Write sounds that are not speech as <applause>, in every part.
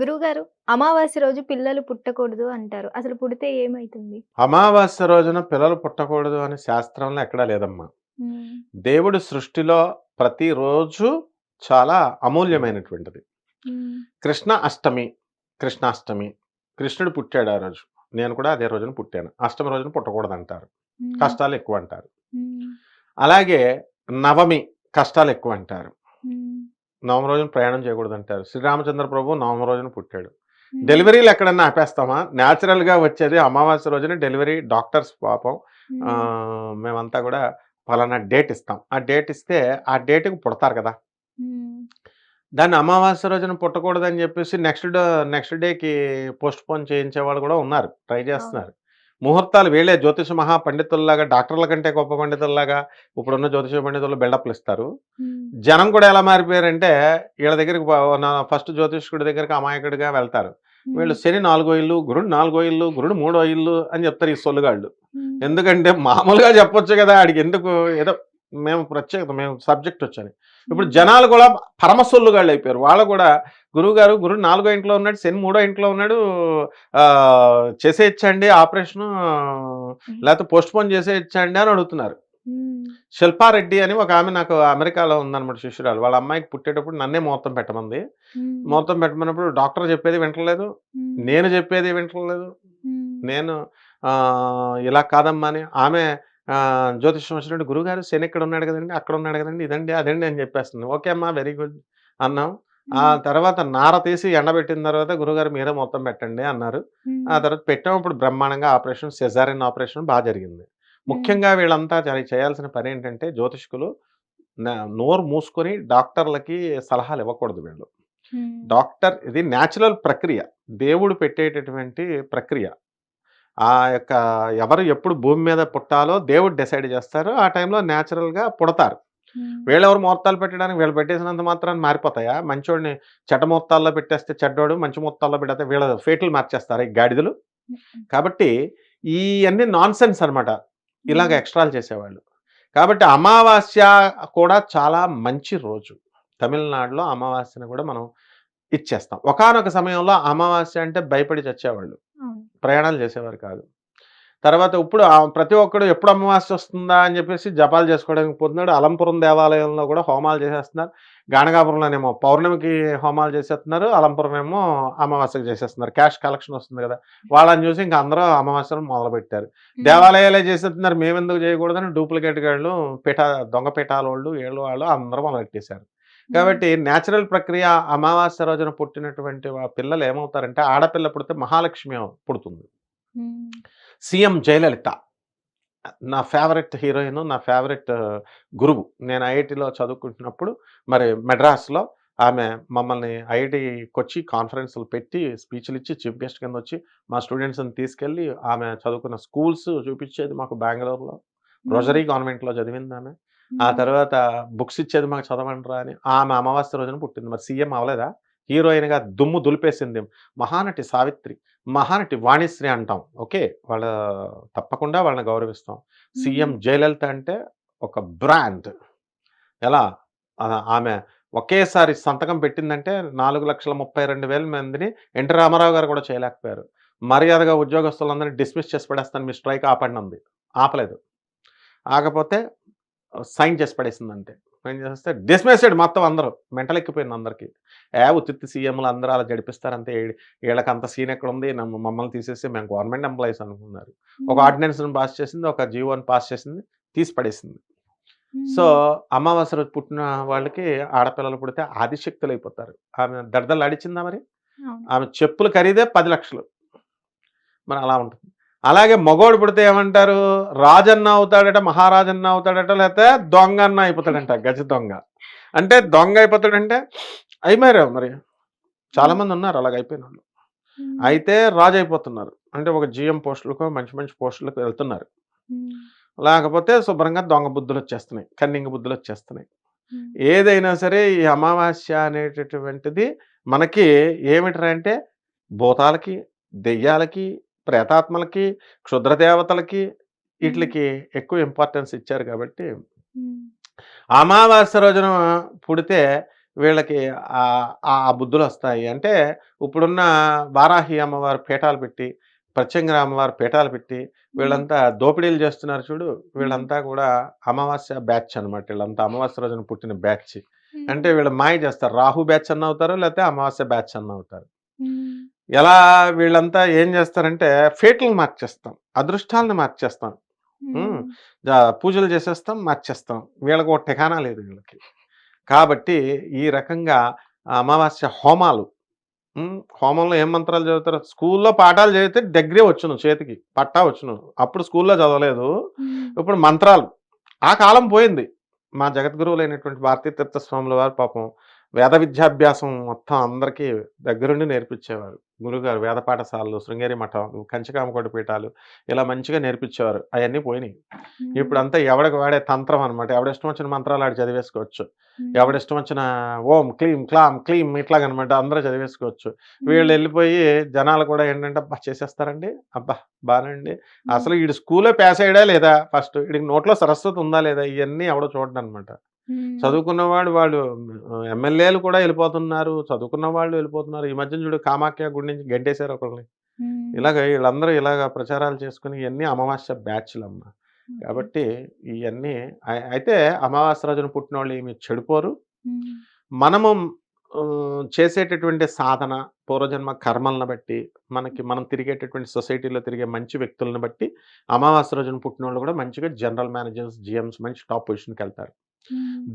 గురువుగారు అమావాస్య రోజు పిల్లలు పుట్టకూడదు అంటారు. అసలు పుడితే ఏమైతుంది? అమావాస్య రోజున పిల్లలు పుట్టకూడదు అని శాస్త్రంలో ఎక్కడా లేదమ్మా. దేవుడి సృష్టిలో ప్రతిరోజు చాలా అమూల్యమైనటువంటిది. కృష్ణ అష్టమి, కృష్ణాష్టమి. కృష్ణుడు పుట్టాడు ఆ రోజు. నేను కూడా అదే రోజున పుట్టాను. అష్టమి రోజున పుట్టకూడదంటారు. హ్మ్. కష్టాలు ఎక్కువ అంటారు. అలాగే నవమి కష్టాలు ఎక్కువ అంటారు. నవమి రోజున ప్రయాణం చేయకూడదంటారు. శ్రీరామచంద్ర ప్రభు నవమి రోజున పుట్టాడు. డెలివరీలు ఎక్కడన్నా ఆపేస్తామా? న్యాచురల్‌గా వచ్చేది అమావాస్య రోజున డెలివరీ డాక్టర్స్ పాపం మేమంతా కూడా పలానా డేట్ ఇస్తాం. ఆ డేట్ ఇస్తే ఆ డేట్‌కి పుడతారు కదా! దాన్ని అమావాస్య రోజున పుట్టకూడదని చెప్పేసి నెక్స్ట్ డ నెక్స్ట్ డేకి పోస్ట్‌పోన్ చేయించేవాళ్ళు కూడా ఉన్నారు. ట్రై. చేస్తున్నారు. ముహూర్తాలు వీళ్ళే జ్యోతిష మహా పండితుల్లాగా డాక్టర్ల కంటే గొప్ప పండితుల్లాగా ఇప్పుడున్న జ్యోతిష పండితులు బిల్డప్‌లు ఇస్తారు. జనం కూడా ఎలా మారిపోయారంటే ఈళ్ళ దగ్గరికి ఫస్ట్ జ్యోతిష్కుడి దగ్గరికి అమాయకుడిగా వెళ్తారు. వీళ్ళు. శని నాలుగో ఇల్లు, గురుడు నాలుగో ఇల్లు, గురుడు మూడో ఇల్లు అని చెప్తారు ఈ సొల్లుగాళ్ళు. ఎందుకంటే మామూలుగా చెప్పొచ్చు కదా! ఆడికి ఎందుకు ఏదో మేము ప్రత్యేకత మేము సబ్జెక్ట్ వచ్చని. ఇప్పుడు. జనాలు కూడా పరమ సొల్లుగాళ్ళు అయిపోయారు. వాళ్ళు కూడా గురువుగారు గురుడు నాలుగో ఇంట్లో ఉన్నాడు, శని మూడో ఇంట్లో ఉన్నాడు. చేసేయచ్చండి ఆపరేషను. లేకపోతే పోస్ట్‌పోన్ చేసేయచ్చండి అని అడుగుతున్నారు. శిల్పారెడ్డి అని ఒక ఆమె నాకు అమెరికాలో ఉందన్నమాట శిష్యురాలు. వాళ్ళ అమ్మాయికి పుట్టేటప్పుడు నన్నే ముహూర్తం పెట్టమంది. ముహూర్తం పెట్టమన్నప్పుడు డాక్టర్ చెప్పేది వింటలేదు. నేను చెప్పేది వింటలేదు. నేను ఇలా కాదమ్మా అని ఆమె జ్యోతిష్యం వచ్చినట్టు గురువుగారు శని ఇక్కడ ఉన్నాడు కదండీ, అక్కడ ఉన్నాడు కదండీ, ఇదండి, అదండి అని చెప్పేస్తుంది. ఓకే అమ్మా వెరీ గుడ్ అన్నాం. ఆ. తర్వాత నార తీసి ఎండబెట్టిన తర్వాత గురువుగారు మీరే మొత్తం పెట్టండి అన్నారు. ఆ. తర్వాత పెట్టాం. ఇప్పుడు బ్రహ్మాండంగా ఆపరేషన్ సిజేరియన్ ఆపరేషన్ బా జరిగింది. ముఖ్యంగా వీళ్ళంతా చేయాల్సిన పనేంటంటే జ్యోతిష్కులు న నోరు మూసుకొని డాక్టర్లకి సలహాలు ఇవ్వకూడదు వీళ్ళు. డాక్టర్ ఇది న్యాచురల్ ప్రక్రియ. దేవుడు పెట్టేటటువంటి ప్రక్రియ. ఆ యొక్క ఎవరు ఎప్పుడు భూమి మీద పుట్టాలో దేవుడు డిసైడ్ చేస్తారు. ఆ టైంలో న్యాచురల్‌గా పుడతారు. వీళ్ళెవరు ముహూర్తాలు పెట్టడానికి వీళ్ళు పెట్టేసినంత మాత్రాన మారిపోతాయా? మంచోడిని చెడ్డ ముహూర్తాల్లో పెట్టేస్తే చెడ్డోడు, మంచి ముహూర్తాల్లో పెడితే వీళ్ళ ఫేటులు మార్చేస్తారా ఈ గాడిదలు? కాబట్టి ఇయన్నీ నాన్‌సెన్స్ అన్నమాట. ఇలాగ హ్మ్. ఎక్స్ట్రాలు చేసేవాళ్ళు. కాబట్టి అమావాస్య కూడా చాలా మంచి రోజు. తమిళనాడులో అమావాస్యను కూడా మనం ఇచ్చేస్తాం. ఒకానొక సమయంలో అమావాస్య అంటే భయపడి చచ్చేవాళ్ళు. ప్రయాణాలు చేసేవారు కాదు. తర్వాత ఇప్పుడు ప్రతి ఒక్కడు ఎప్పుడు అమావాస్య వస్తుందా అని చెప్పేసి జపాలు చేసుకోవడానికి పోతున్నాడు. అలంపురం దేవాలయంలో కూడా హోమాలు చేసేస్తున్నారు. గాణగాపురంలోనేమో పౌర్ణమికి హోమాలు చేసేస్తున్నారు. అలంపురం ఏమో అమావాస్యకి చేసేస్తున్నారు. క్యాష్ కలెక్షన్ వస్తుంది కదా! వాళ్ళని చూసి ఇంక అందరూ అమావాస్యను మొదలుపెట్టారు. దేవాలయాలే చేసేస్తున్నారు మేమెందుకు చేయకూడదని డూప్లికేట్ గాళ్ళు పీఠ దొంగ పీఠాలోళ్ళు ఈళ్ళు వాళ్ళు అందరూ మొదలెట్టేశారు. కాబట్టి న్యాచురల్ ప్రక్రియ అమావాస్య రోజున పుట్టినటువంటి పిల్లలు ఏమవుతారంటే ఆడపిల్ల పుడితే మహాలక్ష్మి పుడుతుంది. సీఎం జయలలిత. నా ఫేవరెట్ హీరోయిన్, నా ఫేవరెట్ గురువు. నేను ఐఐటీలో చదువుకుంటున్నప్పుడు మరి మెడ్రాస్‌లో ఆమె మమ్మల్ని ఐఐటీకొచ్చి కాన్ఫరెన్స్‌లు పెట్టి స్పీచ్‌లిచ్చి చీఫ్ గెస్ట్ కిందొచ్చి మా స్టూడెంట్స్‌ని తీసుకెళ్ళి ఆమె చదువుకున్న స్కూల్స్ చూపిచ్చేది మాకు బెంగుళూరులో. రోజరీ కాన్వెంట్‌లో చదివిందామె. ఆ. తర్వాత బుక్స్ ఇచ్చేది మాకు చదవండిరా అని. ఆమె అమావాస్య రోజున పుట్టింది. మరి సీఎం అవ్వలేదా? హీరోయిన్‌గా దుమ్ము దులిపేసింది. మహానటి సావిత్రి, మహానటి వాణిశ్రీ అంటాం. ఓకే. వాళ్ళ తప్పకుండా వాళ్ళని గౌరవిస్తాం. సీఎం. జయలలిత అంటే ఒక బ్రాండ్. ఎలా ఆమె ఒకేసారి సంతకం పెట్టిందంటే 4,32,000 మందిని ఎన్టీ రామారావు గారు కూడా చేయలేకపోయారు. మర్యాదగా ఉద్యోగస్తులందరిని డిస్మిస్ చేసి పడేస్తాను మీ స్ట్రైక్ ఆపండి. ఆపలేదు. ఆగపోతే సైన్ చేసి పడేసింది అంతే. సైన్ చేసేస్తే డిస్మిస్డ్ మొత్తం అందరూ. మెంటల్ ఎక్కిపోయింది అందరికి. ఏ ఉత్తిత్తి సీఎంలు అందరూ అలా జడిపిస్తారంతే ఈడి ఈళ్ళకంత సీన్ ఎక్కడుంది నమ్మ మమ్మల్ని తీసేసి మేము గవర్నమెంట్ ఎంప్లాయీస్ అనుకున్నారు. ఒక. ఆర్డినెన్స్‌ని పాస్ చేసింది. ఒక జీవోని పాస్ చేసింది. తీసి పడేసింది. సో. అమావాస్య రోజు పుట్టిన వాళ్ళకి ఆడపిల్లలు పుడితే ఆదిశక్తులైపోతారు. ఆమె దడదల్లాడిచ్చిందా మరి? అవును. ఆమె చెప్పుల ఖరీదే 10,00,000 మరి అలా ఉంటుంది. అలాగే మగోడు పుడితే ఏమంటారు? రాజన్న అవుతాడట, మహారాజన్న అవుతాడట, లేతే దొంగన్న అయిపోతాడంట. గజ దొంగ. అంటే దొంగ అయిపోతాడంటే అయిపోయారు మరి. చాలా హ్మ్. మంది ఉన్నారు అలాగ అయిపోయినోళ్ళు. హ్మ్. అయితే రాజు అయిపోతున్నారు. అంటే ఒక జీఎం పోస్టులకో మంచి మంచి పోస్టులకు వెళ్తున్నారు. లేకపోతే శుభ్రంగా దొంగ బుద్ధులొచ్చేస్తున్నాయి. కన్నింగ బుద్ధులొచ్చేస్తున్నాయి. హ్మ్. ఏదైనా సరే ఈ అమావాస్య అనేటటువంటిది మనకి ఏమిటిరా అంటే భూతాలకి, దెయ్యాలకి, ప్రేతాత్మలకి, క్షుద్ర దేవతలకి హ్మ్. ఈట్లికి ఎక్కువ ఇంపార్టెన్స్ ఇచ్చారు కాబట్టి. అమావాస్య రోజున పుడితే వీళ్ళకి ఆ బుద్ధులొస్తాయి. అంటే ఇప్పుడున్న వారాహి అమ్మవారు పీఠాలు పెట్టి, ప్రత్యంగిర అమ్మవారు పీఠాలు పెట్టి. వీళ్ళంతా దోపిడీలు చేస్తున్నారు చూడు. వీళ్ళంతా కూడా అమావాస్య బ్యాచ్ అనమాట. వీళ్ళంతా అమావాస్య రోజున పుట్టిన బ్యాచ్. అంటే. వీళ్ళు మాయ చేస్తారు. రాహు బ్యాచ్ అన్న అవుతారు, లేకపోతే అమావాస్య బ్యాచ్ అన్న అవుతారు. ఎలా వీళ్ళంతా ఏం చేస్తారంటే ఫేట్‌లని మార్చేస్తాం. అదృష్టాలను మార్చేస్తాం. పూజలు చేసేస్తాం, మార్చేస్తాం. వీళ్ళకి ఒక ఠికానా లేదు వీళ్ళకి. కాబట్టి ఈ రకంగా అమావాస్య హోమాలు హ్మ్. హోమంలో ఏం మంత్రాలు చదువుతారు? స్కూల్లో పాఠాలు చదివితే డిగ్రీ వచ్చును చేతికి. పట్టా వచ్చును. అప్పుడు స్కూల్లో చదవలేదు. ఇప్పుడు మంత్రాలు. ఆ కాలం పోయింది. మా జగద్గురువులైనటువంటి భారతీ తీర్థ స్వాముల వారు పాపం వేద విద్యాభ్యాసం మొత్తం అందరికీ దగ్గరుండి నేర్పించేవారు. గురువుగారు వేద పాఠశాలలు, శృంగేరి మఠం, కంచికామకోటి పీఠాలు ఇలా మంచిగా నేర్పించేవారు. అయన్నీ పోయినియి. హ్మ్. ఇప్పుడంతా ఎవడికి వాడే తంత్రం అనమాట. ఎవడిష్టం వచ్చిన మంత్రాలు ఆడు చదివేసుకోవచ్చు. ఎవడిష్టం వచ్చిన ఓం, క్లీం, క్లాం, క్లీం ఇట్లాగనమాట అందరూ చదివేసుకోవచ్చు. హ్మ్. వీళ్ళెళ్ళిపోయి జనాలు కూడా ఏంటంటే అబ్బా! చేసేస్తారండి? అబ్బా! బానేండి. హ్మ్. అసలు ఈడు స్కూలే పాస్ అయ్యాడా లేదా ఫస్ట్? ఈడికి నోట్లో సరస్వతి ఉందా లేదా? ఇయన్నీ ఎవడు చూడడనమాట. హ్మ్. చదువుకున్నవాడు వాళ్ళు ఆహ్, ఎమ్మెల్యేలు కూడా ఎళ్ళిపోతున్నారు. చదువుకున్న వాళ్ళు ఎళ్ళిపోతున్నారు. ఈ మధ్యన చూడు కామాఖ్య గుడి నుంచి గెంటేశారు ఒకళ్ళని. హ్మ్. ఇలాగ ఈళ్ళందరూ ఇలాగ ప్రచారాలు చేసుకొని ఇయన్నీ అమావాస్య బ్యాచ్‌లమ్మ. ఓకే. కాబట్టి ఇయన్నీ అయి అయితే అమావాస్య రోజున పుట్టినోళ్ళు ఏమి చెడిపోరు. మనము చేసేటటువంటి సాధన, పూర్వజన్మ కర్మలను బట్టి, మనకి మనం తిరిగేటటువంటి సొసైటీలో తిరిగే మంచి వ్యక్తులను బట్టి, అమావాస్య రోజున పుట్టినోళ్ళు కూడా మంచిగా జనరల్ మేనేజర్స్, జీఎమ్స్ మంచి టాప్ పొజిషన్‌కెళ్తారు. హ్మ్.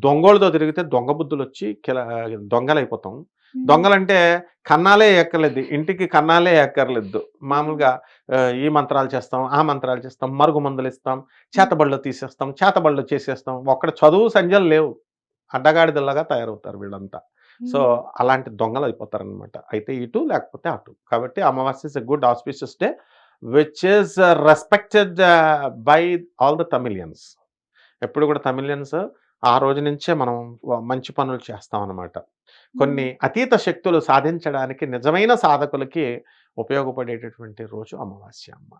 దొంగోళ్ళతో తిరిగితే దొంగ బుద్ధులొచ్చి కిల దొంగలైపోతాం. దొంగలంటే కన్నాలే ఎక్కర్లేదు. <laughs> ఇంటికి కన్నాలే ఎక్కర్లేదు. మామూలుగా ఈ మంత్రాలు చేస్తాం, ఆ మంత్రాలు చేస్తాం, మరుగు మందులిస్తాం, హ్మ్. చేతబడులు తీసేస్తాం, చేతబడులు చేసేస్తాం. ఒక్కడ చదువు సంధ్యలు లేవు. అడ్డగాడిదల్లాగా తయారవుతారు వీళ్ళంతా. సో. అలాంటి దొంగలయిపోతారనమాట. అయితే ఇటు లేకపోతే అటు. కాబట్టి Amavasya is a good auspicious day which is respected by all the Tamilians. ఎప్పుడు కూడా తమిళియన్స్ ఆ రోజు నుంచే మనం మంచి పనులు చేస్తామనమాట. కొన్ని హ్మ్. అతీత శక్తులు సాధించడానికి నిజమైన సాధకులకి ఉపయోగపడేటటువంటి రోజు అమావాస్య అమ్మ.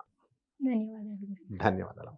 ధన్యవాదాలు. ధన్యవాదాలు.